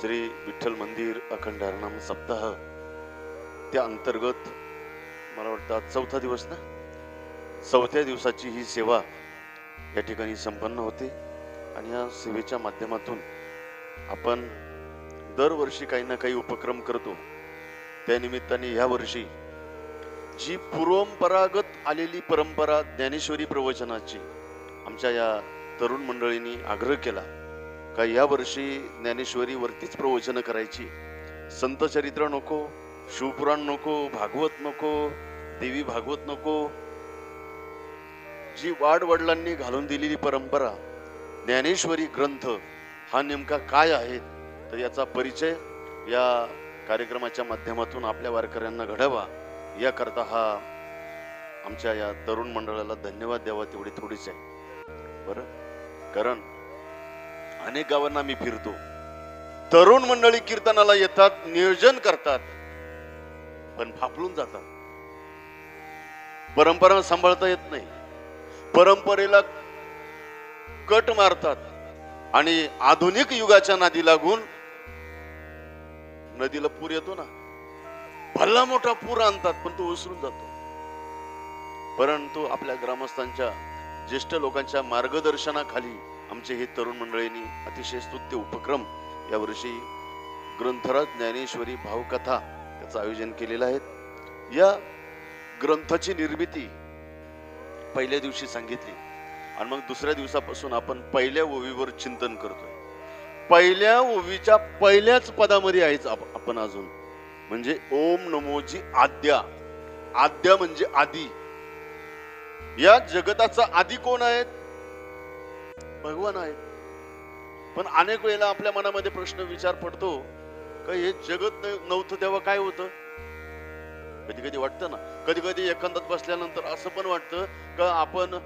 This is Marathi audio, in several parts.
श्री विठ्ठल मंदिर अखंड हरनाम सप्ताह. त्या अंतर्गत मला वाटतं आज चौथा दिवस ना? चौथ्या दिवसाची ही सेवा या ठिकाणी संपन्न होते. आणि या सेवेच्या माध्यमातून आपण दरवर्षी काही ना काही उपक्रम करतो. त्यानिमित्ताने ह्या वर्षी जी पूर्वंपरागत आलेली परंपरा ज्ञानेश्वरी प्रवचनाची आमच्या या तरुण मंडळींनी आग्रह केला का या वर्षी ज्ञानेश्वरी वरतीच प्रवचन करायची? संत चरित्र नको शिवपुराण नको भागवत नको देवी भागवत नको. जी वाडवडिलांनी घालून दिलेली परंपरा ज्ञानेश्वरी ग्रंथ हा नेमका काय आहे? तर याचा परिचय या कार्यक्रमाच्या माध्यमातून आपल्या वारकऱ्यांना घडावा. याकरता हा आमच्या या तरुण मंडळाला धन्यवाद द्यावा तेवढी थोडीच आहे. बरं? कारण अनेक गावांना मी फिरतो. तरुण मंडळी कीर्तनाला येतात नियोजन करतात पण फापलून जातात. परंपरा सांभाळता येत नाही. परंपरेला कट मारतात आणि आधुनिक युगाच्या नादी लागून नदीला पूर येतो ना. भल्ला मोठा पूर आणतात पण तो उसरून जातो. परंतु आपल्या ग्रामस्थांच्या ज्येष्ठ लोकांच्या मार्गदर्शनाखाली आमचे हे तरुण मंडळींनी अतिशय स्तुत्य उपक्रम यावर्षी ग्रंथराज ज्ञानेश्वरी भावकथा त्याचं आयोजन केलेलं आहे. या ग्रंथाची निर्मिती पहिल्या दिवशी सांगितली आणि मग दुसऱ्या दिवसापासून आपण पहिल्या ओवीवर चिंतन करतोय. पहिल्या ओवीच्या पहिल्याच पदामध्ये आहेच आपण अजून. म्हणजे ओम नमोजी आद्या. आद्या म्हणजे आदी. या जगताचा आदी कोण आहेत? भगवान आहेत. पण अनेक वेळेला आपल्या मनामध्ये प्रश्न विचार पडतो का हे जगत नव्हतं तेव्हा काय होतं? कधी कधी वाटतं ना कधी कधी एखाद्यात बसल्यानंतर असं पण वाटतं का आपण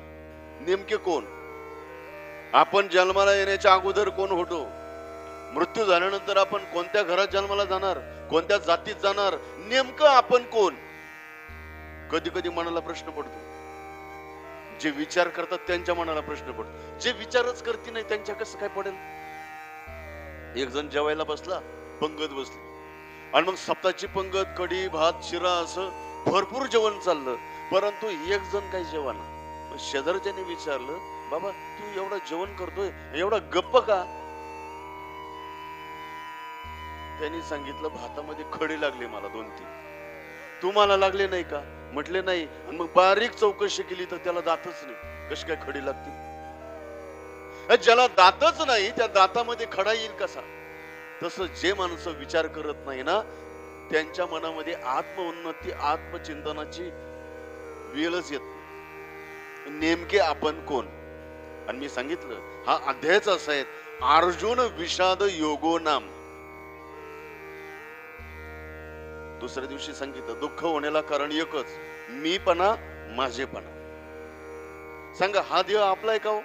नेमके कोण? आपण जन्माला येण्याच्या अगोदर कोण होतो? मृत्यू झाल्यानंतर आपण कोणत्या घरात जन्माला जाणार? कोणत्या जातीत जाणार? नेमकं आपण कोण? कधी कधी मनाला प्रश्न पडतो. जे विचार करतात त्यांच्या मनाला प्रश्न पडतो. जे विचारच करते नाही त्यांच्या कसं काय पडेल? एक जण जेवायला बसला पंगत बसली. आणि मग सप्ताची पंगत कढी भात शिरा असं भरपूर जेवण चाललं. परंतु एक जण काही जेवण शेजारच्याने विचारलं बाबा तू एवढं जेवण करतोय एवढा गप्प का? त्यांनी सांगितलं भातामध्ये खडे लागले मला दोन तीन तुम्हाला लागले नाही का? म्हटले नाही. आणि मग बारीक चौकशी केली तर त्याला दातच नाही. कशी काय खडी लागतील? ज्याला दातच नाही त्या दातामध्ये खडा येईल कसा? तसं जे माणसं विचार करत नाही ना त्यांच्या मनामध्ये आत्मउन्नती आत्मचिंतनाची वेळच येत नाही. नेमके आपण कोण? आणि मी सांगितलं हा अध्यायच असा आहे. अर्जुन विषाद योगो नाम. दुसऱ्या दिवशी सांगितलं दुःख होण्याला कारण एकच मीपणा माझेपणा. सांगा हा देह आपला आहे का हो?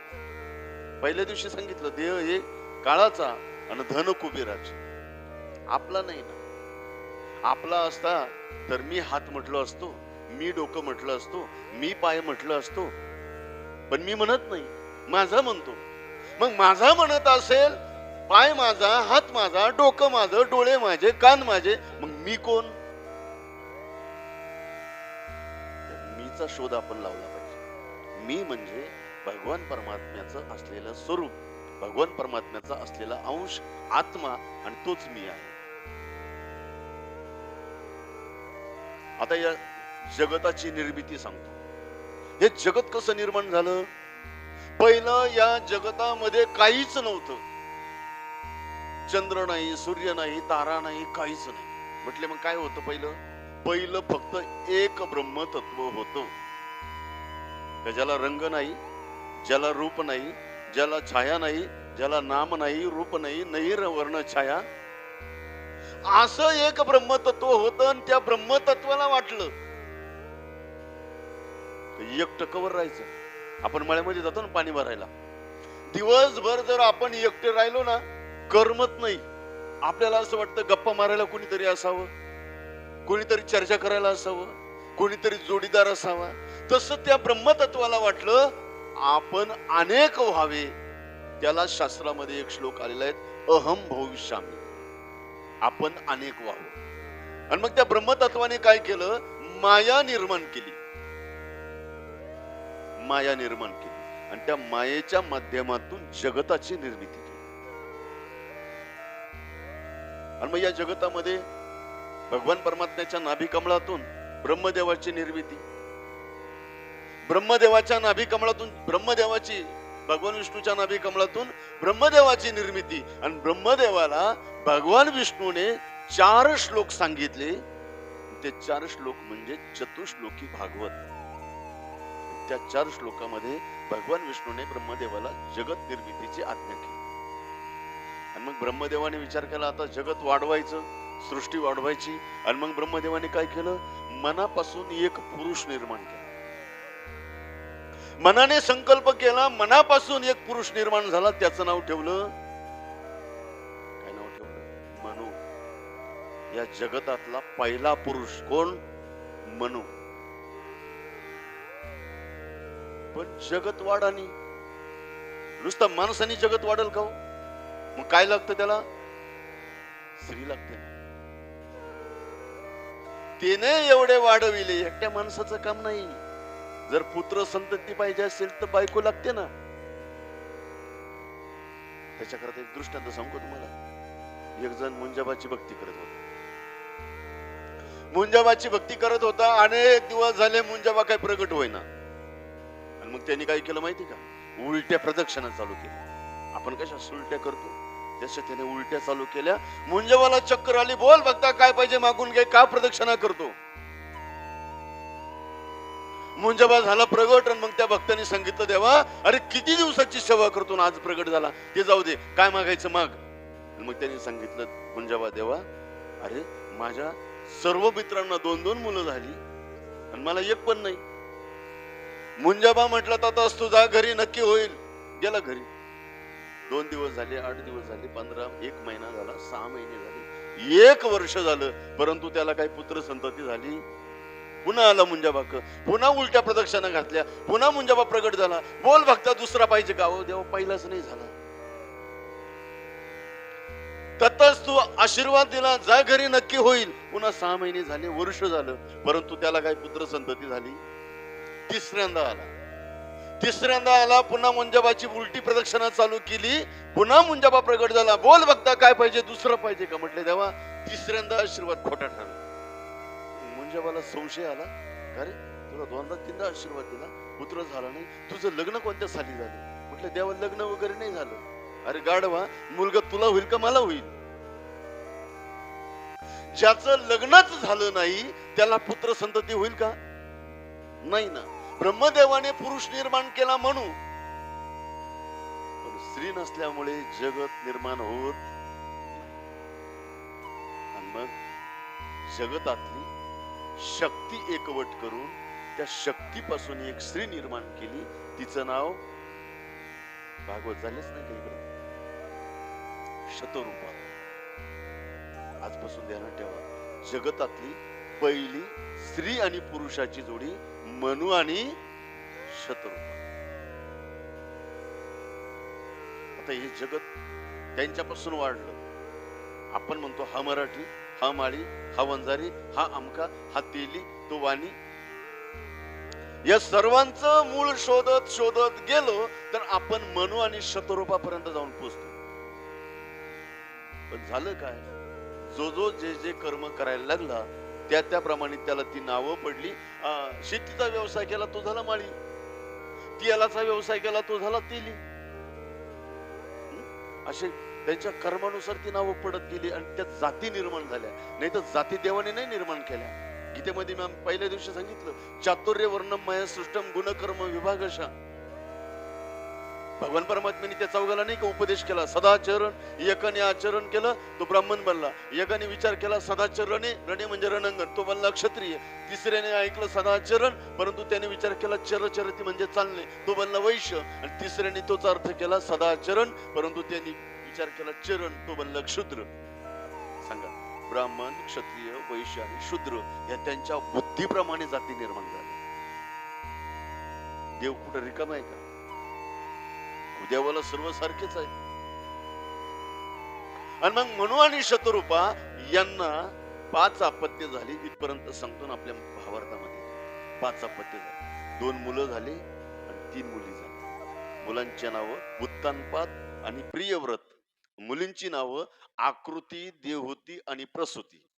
पहिल्या दिवशी सांगितलं देह हे काळाचा आणि धन कुबेराचे. आपला नाही ना. आपला असता तर मी हात म्हटलो असतो मी डोकं म्हटलं असतो मी पाय म्हटलं असतो. पण मी म्हणत नाही माझा म्हणतो. मग माझा म्हणत असेल पाय माझा हात माझा डोकं माझं डोळे माझे कान माझे मग मी कोण? तर शोध आपण लावला पाहिजे. मी म्हणजे भगवान परमात्म्याचं असलेलं स्वरूप भगवान परमात्म्याचा असलेला अंश आत्मा आणि तोच मी आहे. आता या जगताची निर्मिती सांगतो. हे जगत कसं निर्माण झालं? पहिलं या जगतामध्ये काहीच नव्हतं. चंद्र नाही सूर्य नाही तारा नाही काहीच नाही. म्हटले मग काय होतं पहिलं? पहिलं फक्त एक ब्रह्मतत्व होतं. का ज्याला रंग नाही ज्याला रूप नाही ज्याला छाया नाही ज्याला नाम नाही रूप नाही नाही वर्ण छाया. असं एक ब्रह्मतत्व होतं आणि त्या ब्रह्मतत्वाला वाटलं. एक टक्कवर राहायचं. आपण मळ्यामध्ये जातो ना पाणी भरायला. दिवसभर जर आपण एकटे राहिलो ना करमत नाही. आपल्याला असं वाटतं गप्पा मारायला कोणीतरी असावं. कोणीतरी चर्चा करायला असावं कोणीतरी जोडीदार असावा. तसं त्या ब्रह्मतत्वाला वाटलं आपण अनेक व्हावे. त्याला शास्त्रामध्ये एक श्लोक आलेला आहे अहम भविष्यामी. आपण अनेक व्हावं. आणि मग त्या ब्रह्मतत्वाने काय केलं? माया निर्माण केली. माया निर्माण केली. आणि त्या मायेच्या माध्यमातून जगताची निर्मिती केली. आणि मग या जगतामध्ये भगवान परमात्म्याच्या नाभिकमळातून ब्रह्मदेवाची निर्मिती. ब्रह्मदेवाच्या नाभिकमळातून ब्रह्मदेवाची भगवान विष्णूच्या नाभिकमळातून ब्रह्मदेवाची निर्मिती. आणि ब्रह्मदेवाला भगवान विष्णूने चार श्लोक सांगितले. ते चार श्लोक म्हणजे चतुश्लोकी भागवत. त्या चार श्लोकामध्ये भगवान विष्णूने ब्रह्मदेवाला जगत निर्मितीची आज्ञा केली. आणि मग ब्रह्मदेवाने विचार केला आता जगत वाढवायचं. सृष्टी वाढवायची आणि मग ब्रह्मदेवाने काय केलं? मनापासून एक पुरुष निर्माण केला. मनाने संकल्प केला मनापासून एक पुरुष निर्माण झाला त्याचं नाव ठेवलं. काय नाव ठेवलं? मनु. या जगतातला पहिला पुरुष कोण? मनु. पण जगत वाढानी नुसतं माणसाने जगत वाढल का हो? मग काय लागतं त्याला? स्त्री लागते. ना तिने एवढे वाढविले एकट्या माणसाचं काम नाही. जर पुत्र संतती पाहिजे असेल तर बायको लागते ना. त्याच्याकरता एक दृष्टांत सांगतो तुम्हाला. एक जण मुंजाबाची भक्ती करत होता. मुंजाबाची भक्ती करत होता अनेक दिवस झाले मुंजाबा काय प्रगट होईना. आणि मग त्यांनी काय केलं माहिती का? उलट्या प्रदक्षिणा चालू केल्या. आपण कशा सुलट्या करतो? तशा त्याने उलट्या चालू केल्या. म्हणजे मला चक्कर आली बोल बघता काय पाहिजे मागून घे का प्रदक्षिणा करतो? मुंजबा झाला प्रगट आणि मग त्या भक्तांनी सांगितलं देवा अरे किती दिवसाची सेवा करतो ना आज प्रगट झाला. ते जाऊ दे काय मागायचं माग. मग त्यांनी सांगितलं मुंजाबा देवा अरे माझ्या सर्व मित्रांना दोन दोन मुलं झाली आणि मला एक पण नाही. मुंजाबा म्हटलं तर आता जा घरी नक्की होईल. गेला घरी. दोन दिवस झाले आठ दिवस झाले पंधरा एक महिना झाला सहा महिने झाले एक वर्ष झालं परंतु त्याला काही पुत्र संतती झाली. पुन्हा आला मुंजाबाक पुन्हा उलट्या प्रदक्षिणा घातल्या पुन्हा मुंजाबा प्रगट झाला. बोल भक्ता दुसरा पाहिजे का? देवा देव पहिलाच नाही झाला. ततच तू आशीर्वाद दिला जा घरी नक्की होईल. पुन्हा सहा महिने झाले वर्ष झालं परंतु त्याला काही पुत्र संतती झाली. तिसऱ्यांदा आला. तिसऱ्यांदा आला पुन्हा मुंजाबाची उलटी प्रदक्षिणा चालू केली. पुन्हा मुंजाबा प्रगट झाला. बोल बघता काय पाहिजे दुसरं पाहिजे का म्हटले तेव्हा तिसऱ्यांदा आशीर्वाद खोटा ठरला. मुंजाबाला संशय आला. अरे तुला दोनदा तीनदा आशीर्वाद दिला? पुत्र झाला नाही. तुझं लग्न कोणत्या साली झालं? म्हटलं देवा लग्न वगैरे नाही झालं. अरे गाढवा मुलगा तुला होईल का मला होईल? ज्याचं लग्नच झालं नाही त्याला पुत्र संतती होईल का? नाही ना. ब्रह्मदेवाने पुरुष निर्माण केला म्हणू पण स्त्री नसल्यामुळे जगत निर्माण होत. मग जगतातली शक्ती एकवट करून त्या शक्तीपासून एक स्त्री निर्माण केली. तिचं नाव भागवत झालेच नाही काही शतरूपा. आजपासून ध्यानात ठेवा. जगतातली पहिली स्त्री आणि पुरुषाची जोडी मनु आणि शतरूपा आता हे जगत त्यांच्यापासून वाढलं. आपण म्हणतो हा मराठी हा माळी हा वंजारी हा आमका हा तेली तो वाणी. या सर्वांचं मूळ शोधत शोधत गेलो तर आपण मनु आणि शतरूपापर्यंत जाऊन पोचतो. पण झालं काय? जो जो जे जे कर्म करायला लागला त्या त्याप्रमाणे त्याला ती नावं पडली. शेतीचा व्यवसाय केला तो झाला माळी. तियालाचा व्यवसाय केला तो झाला तेली. असे त्यांच्या कर्मानुसार ती नावं पडत गेली आणि त्या जाती निर्माण झाल्या. नाही तर जाती देवाने नाही निर्माण केल्या. गीतेमध्ये मी पहिल्या दिवशी सांगितलं चातुर्य वर्णम माया सृष्टम गुणकर्म विभागशा. भगवान परमात्म्याने त्या चौघाला नाही का उपदेश केला? सदाचरण एकाने आचरण केलं तो ब्राह्मण बनला. एकाने विचार केला सदाचरणे रणे म्हणजे रणंगण. तो बनला क्षत्रिय. तिसऱ्याने ऐकलं सदाचरण परंतु त्याने विचार केला चरचरती म्हणजे चालणे. तो बनला वैश्य. आणि तिसऱ्याने तोच अर्थ केला सदाचरण परंतु त्यांनी विचार केला चरण. तो बनला क्षुद्र. सांगा ब्राह्मण क्षत्रिय वैश्य आणि शूद्र या त्यांच्या बुद्धीप्रमाणे जाती निर्माण झाल्या. देव कुठं रिकाम आहे का? देवाला सर्व सारखेच आहे. आणि मग म्हणू आणि शतरूपा यांना पाच अपत्य झाली इथपर्यंत सांगतो ना आपल्या भावार्थामध्ये. पाच अपत्य झाली. दोन मुलं झाली आणि तीन मुली झाली. मुलांची नावं उत्तानपात आणि प्रियव्रत. मुलींची नावं आकृती देवहूती आणि प्रसूती.